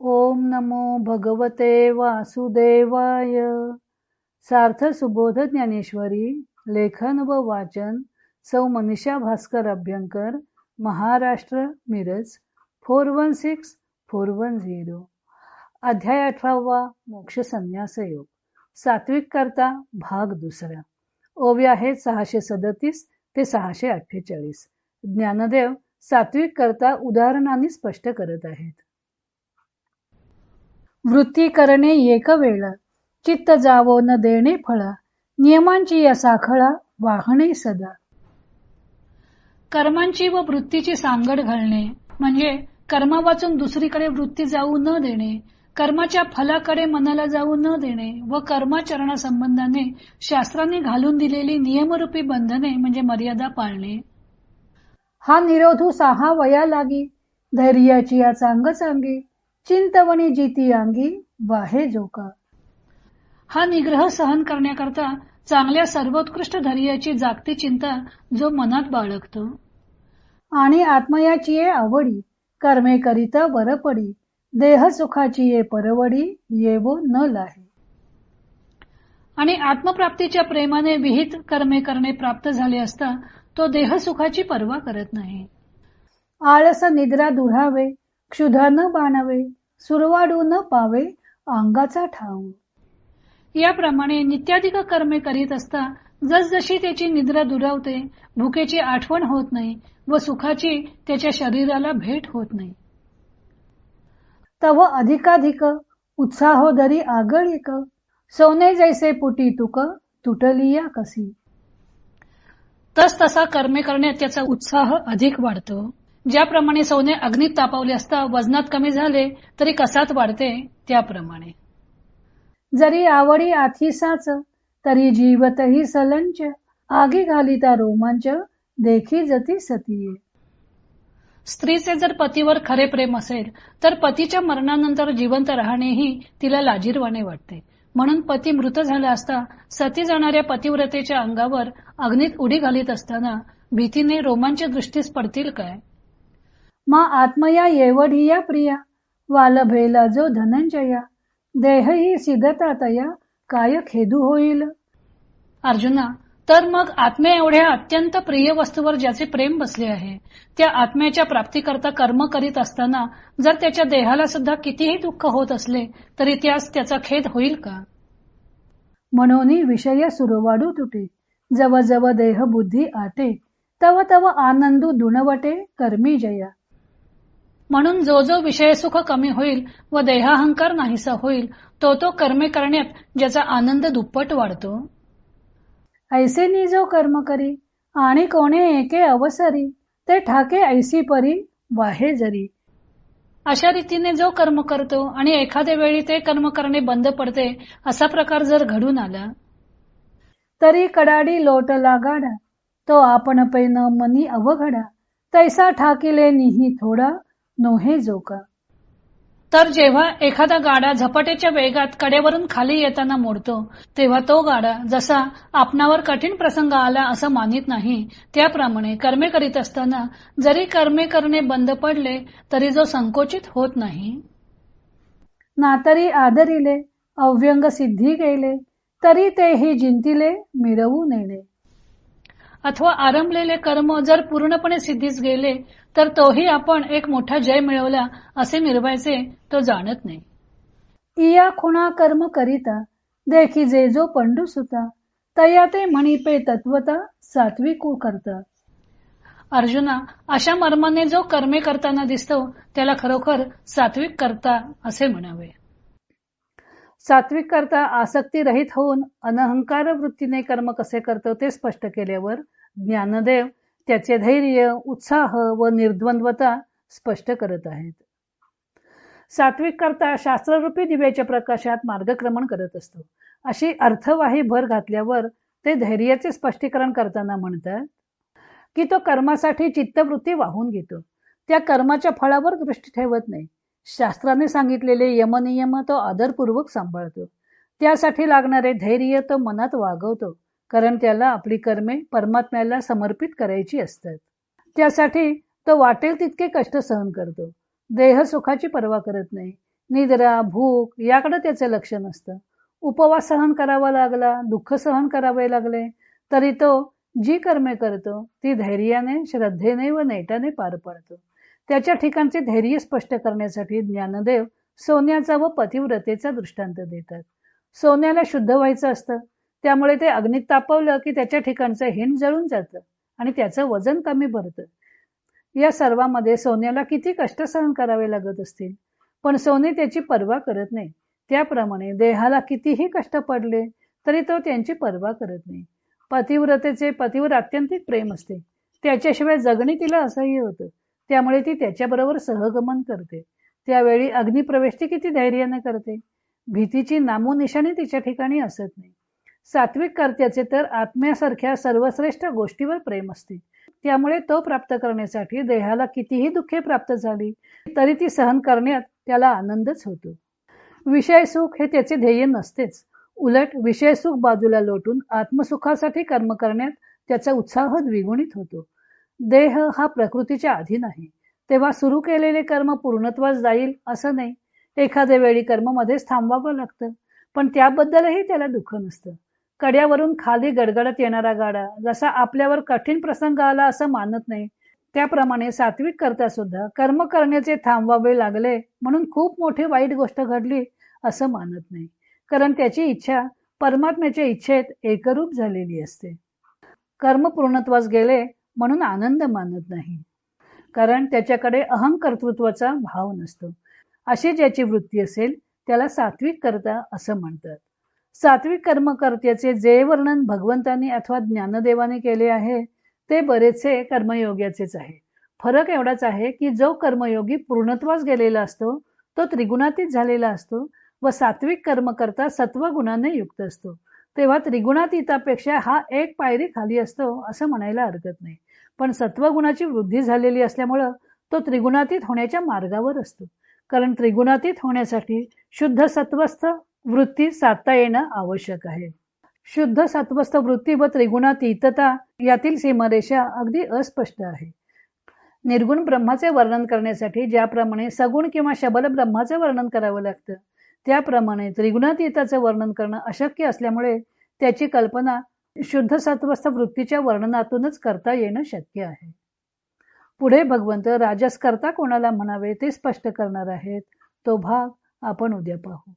ओम नमो भगवते वासुदेवाय. सार्थ सुबोध ज्ञानेश्वरी लेखन व वाचन सौ Manisha Bhaskar Abhyankar Maharashtra Miraj four one six four one zero. अध्याय अठरावा मोक्ष संन्यास योग. सात्विक करता भाग दुसरा. ओवी आहेत सहाशे सदतीस ते सहाशे अठ्ठेचाळीस. ज्ञानदेव सात्विक करता उदाहरणाने स्पष्ट करत आहेत. वृत्ती करणे एक वेळ. चित्त जावो न देणे फळा. नियमांची या साखळा वाहणे सदा. कर्मांची व वृत्तीची सांगड घालणे म्हणजे कर्मा वाचून दुसरीकडे वृत्ती जाऊ न देणे कर्माच्या फलाकडे मनाला जाऊ न देणे व कर्माचरणा संबंधाने शास्त्राने घालून दिलेली नियमरूपी बंधने म्हणजे मर्यादा पाळणे. हा निरोधू साहा वया लागी. धैर्याची या चांग चांगी चिंतवणी जिती अंगी वाहे जोका. हा निग्रह सहन करण्याकरता चांगल्या सर्वोत्कृष्ट धैर्याची जागती चिंता जो मनात बाळगतो. आणि आत्मयाची ये आवडी कर्मे करिता बर पडी देह सुखाची ये परवडी येवो न लाहे. आणि आत्मप्राप्तीच्या प्रेमाने विहित कर्मे करणे प्राप्त झाले असता तो देह सुखाची पर्वा करत नाही. आळस निद्रा दुरावे क्षुधा न बाणवे सुरवाडू न पावे अंगाचा ठाऊ याप्रमाणे नित्याधिक कर्मे करीत असता जसजशी त्याची निद्रा दुरावते भुकेची आठवण होत नाही व सुखाची त्याच्या शरीराला भेट होत नाही. तव अधिकाधिक उत्साह दरी आगळिक सोने जैसे पुटी तुक तुटलिया कसी. तस तसा कर्मे करण्यात त्याचा उत्साह अधिक वाढतो. ज्याप्रमाणे सोने अग्नीत तापवले असता वजनात कमी झाले तरी कसात वाढते त्याप्रमाणे. जरी आवडी आथीसाच तरी जीवतही सलंच. आगी घालिता रोमांच देखी जती सतीये. स्त्रीचे जर पतीवर खरे प्रेम असेल तर पतीच्या मरणानंतर जिवंत राहणेही तिला लाजीरवाने वाटते. म्हणून पती मृत झाला असता सती जाणाऱ्या पतिव्रतेच्या अंगावर अग्नीत उडी घालीत असताना भीतीने रोमांच दृष्टीस पडतील काय? मा आत्मया येवढिया प्रिया. वालभेला जो धनंजया. देहही सिद्धता तया काय खेदू होईल? अर्जुना तर मग आत्म्या एवढ्या अत्यंत प्रिय वस्तूवर ज्याचे प्रेम बसले आहे त्या आत्म्याच्या प्राप्तीकरता कर्म करीत असताना जर त्याच्या देहाला सुद्धा कितीही दुःख होत असले तरी त्यास त्याचा खेद होईल का? म्हणून विषय सुरवाडू तुटे. जव जव देह बुद्धी आटे तव तव आनंदू दुणवटे कर्मी जया. म्हणून जो जो विषय सुख कमी होईल व देहाहंकार नाहीसा होईल तो तो कर्मे करण्यात ज्याचा आनंद दुप्पट वाढतो. ऐसे निजो कर्म करी आणि कोणे एके अवसरी ते ठाके ऐसी परी वाहे जरी. अशा रीतीने जो कर्म करतो आणि एखाद्या वेळी ते कर्म करणे बंद पडते असा प्रकार जर घडून आला. तरी कडाडी लोट लागाडा तो आपण पैन मनी अवघडा तैसा ठाकिले निही थोडा नोहे जोका तर जेव्हा एखादा गाडा झपाट्याच्या वेगात कडेवरून खाली येताना मोडतो तेव्हा तो गाडा जसा आपणावर कठीण प्रसंग आला असं मानित नाही त्याप्रमाणे कर्मे करीत असताना जरी कर्मे करणे बंद पडले तरी जो संकोचित होत नाही. नातरी आदरिले अव्यंग सिद्धी गेले तरी तेही जिंतिले मिरवू नेणे. अथवा आरंभलेले कर्म जर पूर्णपणे सिद्धीस गेले तर तोही आपण एक मोठा जय मिळवला असे मिरवायचे तो जाणत नाही. इया खुणा कर्म करिता देखी जे जो पंडू सुता तया ते म्हणिपे तत्वता सात्विकू करता. अर्जुना अशा मर्माने जो कर्मे करताना दिसतो त्याला खरोखर सात्विक करता असे म्हणावे. सात्विक करता आसक्ती रहित होऊन अनहंकार वृत्तीने कर्म कसे करतो ते स्पष्ट केल्यावर ज्ञानदेव त्याचे धैर्य उत्साह व निर्द्वंद्वता स्पष्ट करत आहेत. सात्विक करता शास्त्ररूपी दिव्याच्या प्रकाशात मार्गक्रमण करत असतो. अशी अर्थवाही भर घातल्यावर ते धैर्याचे स्पष्टीकरण करताना म्हणतात की तो कर्मासाठी चित्तवृत्ती वाहून घेतो. त्या कर्माच्या फळावर दृष्टी ठेवत नाही. शास्त्राने सांगितलेले यमनियम तो आदरपूर्वक सांभाळतो. त्यासाठी लागणारे धैर्य तो मनात वागवतो कारण त्याला आपली कर्मे परमात्म्याला समर्पित करायची असतात. त्यासाठी तो वाटेल तितके कष्ट सहन करतो. देह सुखाची पर्वा करत नाही. निद्रा भूक याकडे त्याचे लक्ष नसतं. उपवास सहन करावा लागला दुःख सहन करावे लागले तरी तो जी कर्मे करतो ती धैर्याने श्रद्धेने व नेटाने पार पाडतो. त्याच्या ठिकाणचे धैर्य स्पष्ट करण्यासाठी ज्ञानदेव सोन्याचा व पतिव्रतेचा दृष्टांत देतात. सोन्याला शुद्ध व्हायचं असतं. त्यामुळे ते अग्नीत तापवलं की त्याच्या ठिकाणचं हिंड जळून जातं आणि त्याचं वजन कमी भरतं. या सर्वांमध्ये सोन्याला किती कष्ट सहन करावे लागत असतील? पण सोने त्याची पर्वा करत नाही. त्याप्रमाणे देहाला कितीही कष्ट पडले तरी तो त्यांची पर्वा करत नाही. पतिव्रतेचे पतीवर अत्यंतिक प्रेम असते. त्याच्याशिवाय जगणी तिला असह्य होतं. त्यामुळे ती त्याच्याबरोबर सहगमन करते. त्यावेळी अग्निप्रवेश ती किती धैर्याने करते. भीतीची नामोनिशाणी तिच्या ठिकाणी असत नाही. सात्विक कर्त्याचे तर आत्म्यासारख्या सर्वश्रेष्ठ गोष्टीवर प्रेम असते. त्यामुळे तो प्राप्त करण्यासाठी देहाला कितीही दुःखे प्राप्त झाली तरी ती सहन करण्यात त्याला आनंदच होतो. विषय सुख हे त्याचे ध्येय नसतेच. उलट विषय सुख बाजूला लोटून आत्मसुखासाठी कर्म करण्यात त्याचा उत्साह द्विगुणित होतो. देह हा प्रकृतीच्या अधीन आहे. तेव्हा सुरू केलेले कर्म पूर्णत्वास जाईल असं नाही. एखाद्या वेळी कर्म मध्येच थांबवावं लागतं पण त्याबद्दलही त्याला दुःख नसतं. कड्यावरून खाली गडगडत येणारा गाडा जसा आपल्यावर कठीण प्रसंग आला असं मानत नाही त्याप्रमाणे सात्विक करता सुद्धा कर्म करण्याचे थांबवावे लागले म्हणून खूप मोठी वाईट गोष्ट घडली असं मानत नाही. कारण त्याची इच्छा परमात्म्याच्या इच्छेत एकरूप झालेली असते. कर्म पूर्णत्वास गेले म्हणून आनंद मानत नाही. कारण त्याच्याकडे अहंकर्तृत्वाचा भाव नसतो. अशी ज्याची वृत्ती असेल त्याला सात्विक कर्ता असं म्हणतात. सात्विक कर्मकर्त्याचे जे वर्णन भगवंतांनी अथवा ज्ञानदेवाने केले आहे ते बरेचसे कर्मयोग्याचेच आहे. फरक एवढाच आहे की जो कर्मयोगी पूर्णत्वास गेलेला असतो तो त्रिगुणातीत झालेला असतो व सात्विक कर्मकर्ता सत्वगुणाने युक्त असतो. तेव्हा त्रिगुणातीतापेक्षा हा एक पायरी खाली असतो असं म्हणायला हरकत नाही. पण सत्वगुणाची वृद्धी झालेली असल्यामुळं तो त्रिगुणातीत होण्याच्या मार्गावर असतो. कारण त्रिगुणातीत होण्यासाठी शुद्ध सत्वस्थ वृत्ती साधता येणं आवश्यक आहे. शुद्ध सत्वस्थ वृत्ती व त्रिगुणातीतता यातील सीमारेषा अगदी अस्पष्ट आहे. निर्गुण ब्रह्माचे वर्णन करण्यासाठी ज्याप्रमाणे सगुण किंवा शबल ब्रह्माचे वर्णन करावं लागतं त्याप्रमाणे त्रिगुणातीताचं वर्णन करणं अशक्य असल्यामुळे त्याची कल्पना शुद्ध सत्वस्थ वृत्तीच्या वर्णनातूनच करता येणं शक्य आहे. पुढे भगवंत राजस करता कोणाला म्हणावे ते स्पष्ट करणार आहेत. तो भाग आपण उद्या पाहू.